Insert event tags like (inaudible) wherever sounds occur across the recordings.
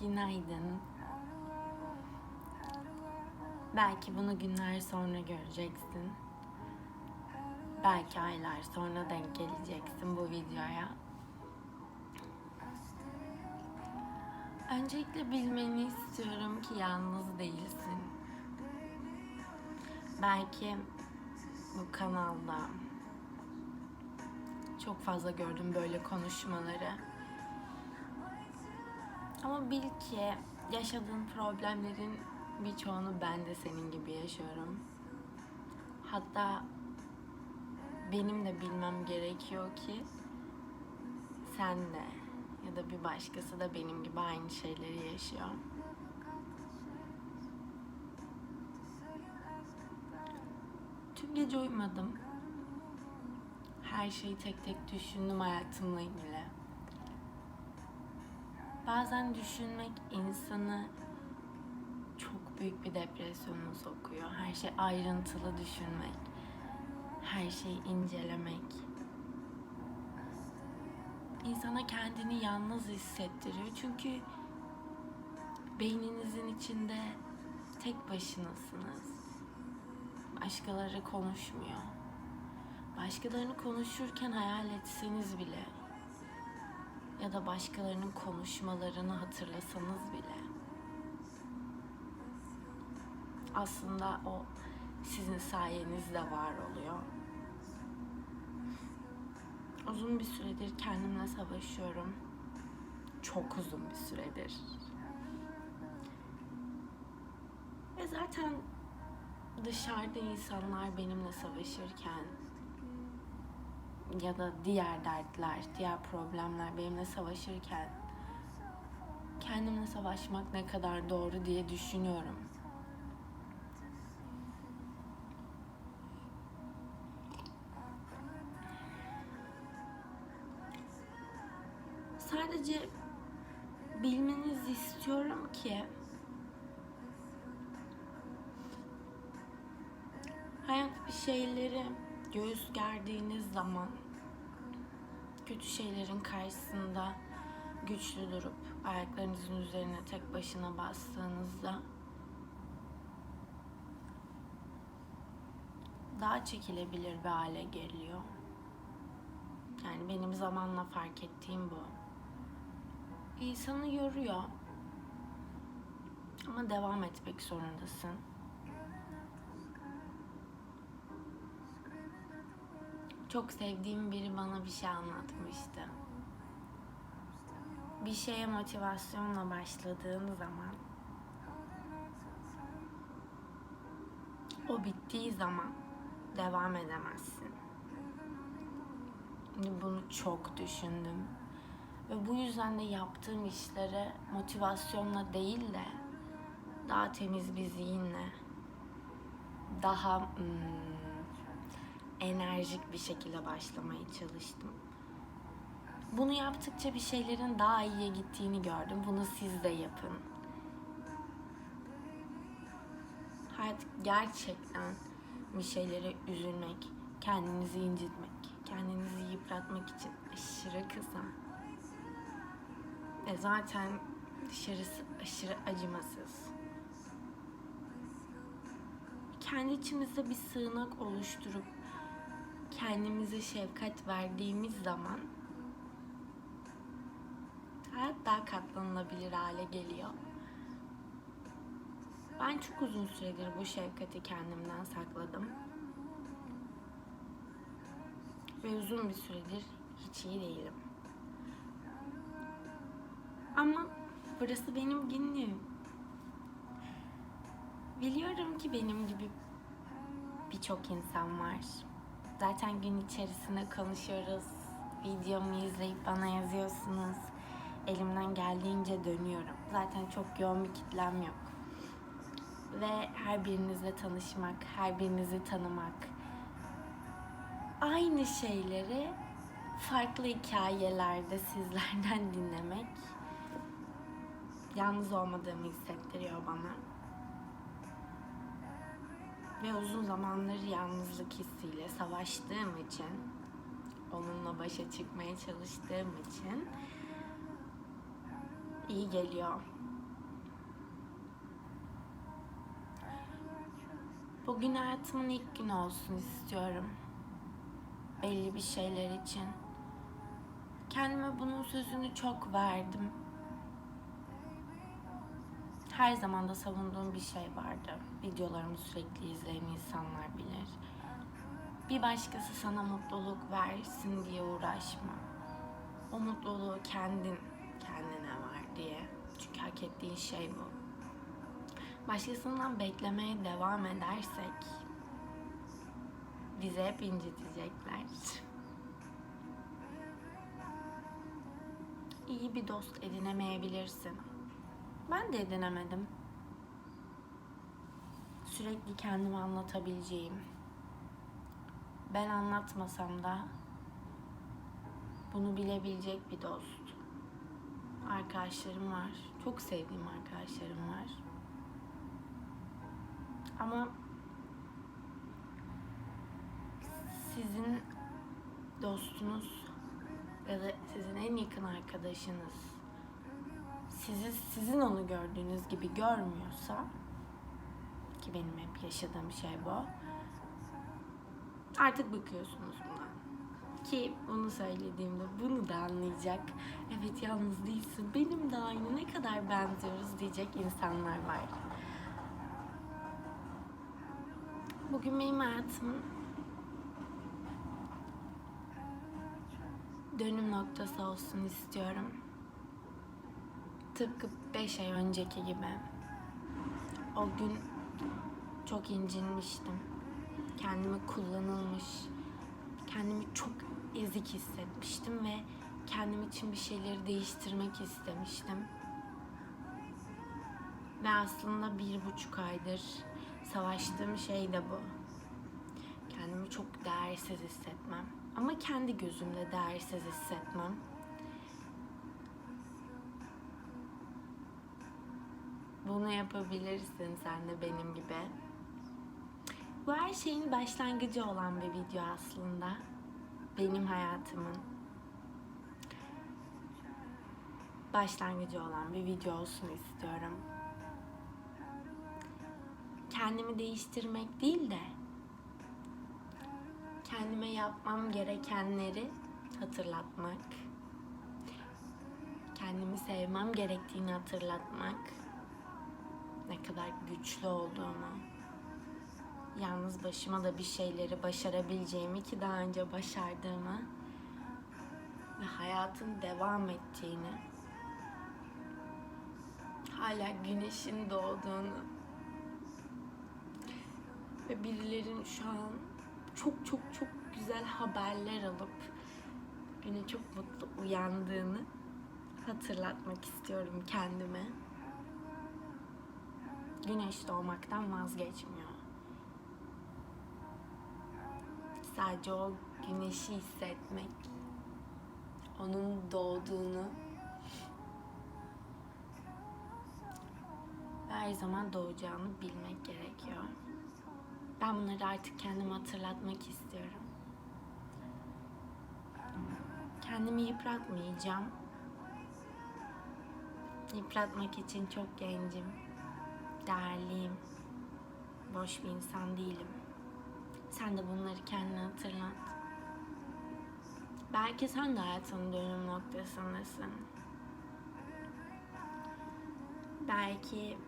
günaydın. Belki bunu günler sonra göreceksin. Belki aylar sonra denk geleceksin bu videoya. Öncelikle bilmeni istiyorum ki yalnız değilsin. Belki bu kanalda çok fazla gördüm böyle konuşmaları. Ama bil ki yaşadığın problemlerin birçoğunu ben de senin gibi yaşıyorum. Hatta benim de bilmem gerekiyor ki sen de ya da bir başkası da benim gibi aynı şeyleri yaşıyor. Tüm gece uyumadım. Her şeyi tek tek düşündüm hayatımla ilgili. Bazen düşünmek insanı çok büyük bir depresyona sokuyor. Her şey ayrıntılı düşünmek, her şeyi incelemek. İnsana kendini yalnız hissettiriyor. Çünkü beyninizin içinde tek başınasınız. Başkaları konuşmuyor. Başkalarını konuşurken hayal etseniz bile ya da başkalarının konuşmalarını hatırlasanız bile aslında o sizin sayenizde var oluyor. Uzun bir süredir kendimle savaşıyorum. Çok uzun bir süredir. Ve zaten dışarıda insanlar benimle savaşırken ya da diğer dertler, diğer problemler benimle savaşırken kendimle savaşmak ne kadar doğru diye düşünüyorum. Sadece bilmenizi istiyorum ki hayat bir şeyleri göğüs gerdiğiniz zaman kötü şeylerin karşısında güçlü durup ayaklarınızın üzerine tek başına bastığınızda daha çekilebilir bir hale geliyor. Yani benim zamanla fark ettiğim bu. İnsanı yoruyor. Ama devam etmek zorundasın. Çok sevdiğim biri bana bir şey anlatmıştı. Bir şeye motivasyonla başladığın zaman o bittiği zaman devam edemezsin. Bunu çok düşündüm. Ve bu yüzden de yaptığım işlere motivasyonla değil de daha temiz bir zihinle, daha hmm, enerjik bir şekilde başlamaya çalıştım. Bunu yaptıkça bir şeylerin daha iyiye gittiğini gördüm. Bunu siz de yapın. Hayat gerçekten bir şeylere üzülmek, kendinizi incitmek, kendinizi yıpratmak için aşırı kısa. E zaten dışarısı aşırı acımasız. Kendi içimizde bir sığınak oluşturup kendimize şefkat verdiğimiz zaman hayat daha katlanılabilir hale geliyor. Ben çok uzun süredir bu şefkati kendimden sakladım. Ve uzun bir süredir hiç iyi değilim. Ama burası benim günlüğüm. Biliyorum ki benim gibi birçok insan var. Zaten gün içerisinde konuşuyoruz. Videomu izleyip bana yazıyorsunuz. Elimden geldiğince dönüyorum. Zaten çok yoğun bir kitlem yok. Ve her birinizle tanışmak, her birinizi tanımak, aynı şeyleri farklı hikayelerde sizlerden (laughs) dinlemek yalnız olmadığımı hissettiriyor bana ve uzun zamandır yalnızlık hissiyle savaştığım için, onunla başa çıkmaya çalıştığım için iyi geliyor. Bugün hayatımın ilk günü olsun istiyorum. Belli bir şeyler için. Kendime bunun sözünü çok verdim. Her zaman da savunduğum bir şey vardı. Videolarımı sürekli izleyen insanlar bilir. Bir başkası sana mutluluk versin diye uğraşma. O mutluluğu kendin kendine ver diye. Çünkü hak ettiğin şey bu. Başkasından beklemeye devam edersek bizi hep incitecekler. İyi bir dost edinemeyebilirsin. Ben de edinemedim. Sürekli kendimi anlatabileceğim. Ben anlatmasam da bunu bilebilecek bir dost. Arkadaşlarım var. Çok sevdiğim arkadaşlarım var. Ama sizin dostunuz ya da sizin en yakın arkadaşınız sizi sizin onu gördüğünüz gibi görmüyorsa ki benim hep yaşadığım şey bu. Artık bıkıyorsunuz buna. Ki bunu söylediğimde bunu da anlayacak. Evet yalnız değilsin. Benim de aynı ne kadar benziyoruz diyecek insanlar var. Bugün benim hayatımın dönüm noktası olsun istiyorum. Tıpkı 5 ay önceki gibi. O gün çok incinmiştim. Kendimi kullanılmış, kendimi çok ezik hissetmiştim ve kendim için bir şeyleri değiştirmek istemiştim. Ve aslında bir buçuk aydır savaştığım şey de bu. Kendimi çok değersiz hissetmem. Ama kendi gözümde değersiz hissetmem. Bunu yapabilirsin sen de benim gibi. Bu her şeyin başlangıcı olan bir video aslında. Benim hayatımın başlangıcı olan bir video olsun istiyorum. Kendimi değiştirmek değil de kendime yapmam gerekenleri hatırlatmak. Kendimi sevmem gerektiğini hatırlatmak. Kadar güçlü olduğumu. Yalnız başıma da bir şeyleri başarabileceğimi ki daha önce başardığımı ve hayatın devam ettiğini hala güneşin doğduğunu ve birilerin şu an çok çok çok güzel haberler alıp güne çok mutlu uyandığını hatırlatmak istiyorum kendime. Güneş doğmaktan vazgeçmiyor. Sadece o güneşi hissetmek, onun doğduğunu ve her zaman doğacağını bilmek gerekiyor. Ben bunları artık kendime hatırlatmak istiyorum. Kendimi yıpratmayacağım. Yıpratmak için çok gencim. Değerliyim. Boş bir insan değilim. Sen de bunları kendine hatırlat. Belki sen de hayatının dönüm noktasındasın. Belki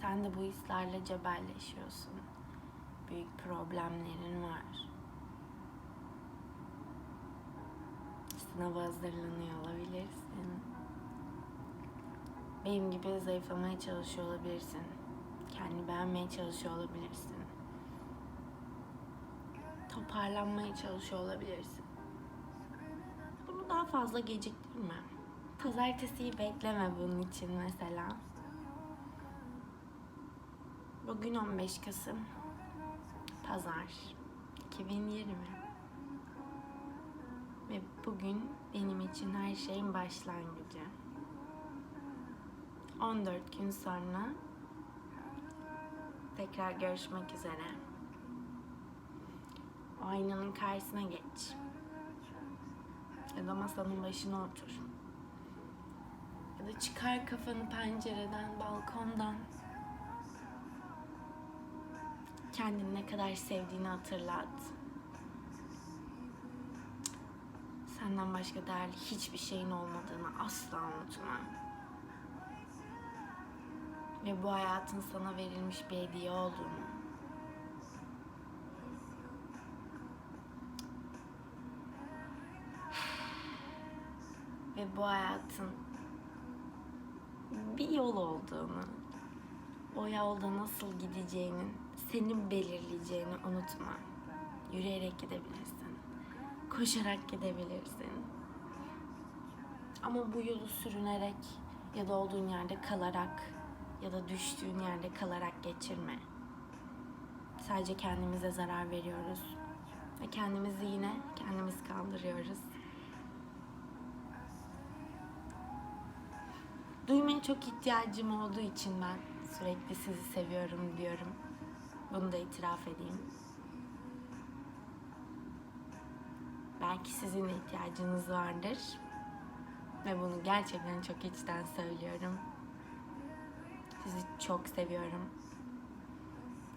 sen de bu hislerle cebelleşiyorsun. Büyük problemlerin var. Sınava hazırlanıyor olabilirsin. Benim gibi zayıflamaya çalışıyor olabilirsin. Kendini beğenmeye çalışıyor olabilirsin. Toparlanmaya çalışıyor olabilirsin. Bunu daha fazla geciktirme. Pazartesiyi bekleme bunun için mesela. Bugün 15 Kasım. Pazar. 2020. Ve bugün benim için her şeyin başlangıcı. 14 gün sonra tekrar görüşmek üzere. O aynanın karşısına geç. Ya da masanın başına otur. Ya da çıkar kafanı pencereden, balkondan. Kendini ne kadar sevdiğini hatırlat. Senden başka değerli hiçbir şeyin olmadığını asla unutma. Ve bu hayatın sana verilmiş bir hediye olduğunu. Ve bu hayatın bir yol olduğunu, o yolda nasıl gideceğinin senin belirleyeceğini unutma. Yürüyerek gidebilirsin. Koşarak gidebilirsin. Ama bu yolu sürünerek ya da olduğun yerde kalarak ya da düştüğün yerde kalarak geçirme. Sadece kendimize zarar veriyoruz. Ve kendimizi yine kendimiz kandırıyoruz. Duymaya çok ihtiyacım olduğu için ben sürekli sizi seviyorum diyorum. Bunu da itiraf edeyim. Belki sizin ihtiyacınız vardır. Ve bunu gerçekten çok içten söylüyorum. Sizi çok seviyorum.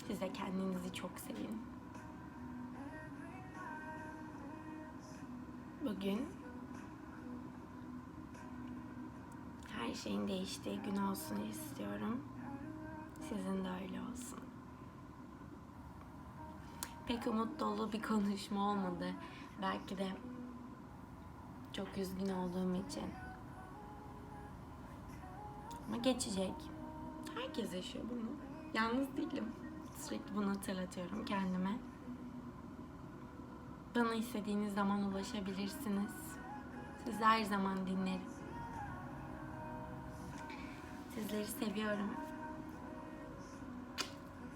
Siz de kendinizi çok sevin. Bugün her şeyin değiştiği gün olsun istiyorum. Sizin de öyle olsun. Pek umut dolu bir konuşma olmadı. Belki de çok üzgün olduğum için. Ama geçecek. Herkes yaşıyor bunu. Yalnız değilim. Sürekli bunu hatırlatıyorum kendime. Bana istediğiniz zaman ulaşabilirsiniz. Sizi her zaman dinlerim. Sizleri seviyorum.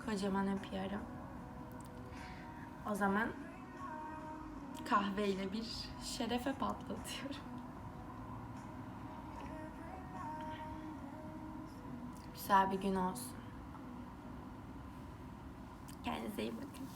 Kocaman öpüyorum. O zaman kahveyle bir şerefe patlatıyorum. Güzel bir gün olsun. Kendinize iyi bakın.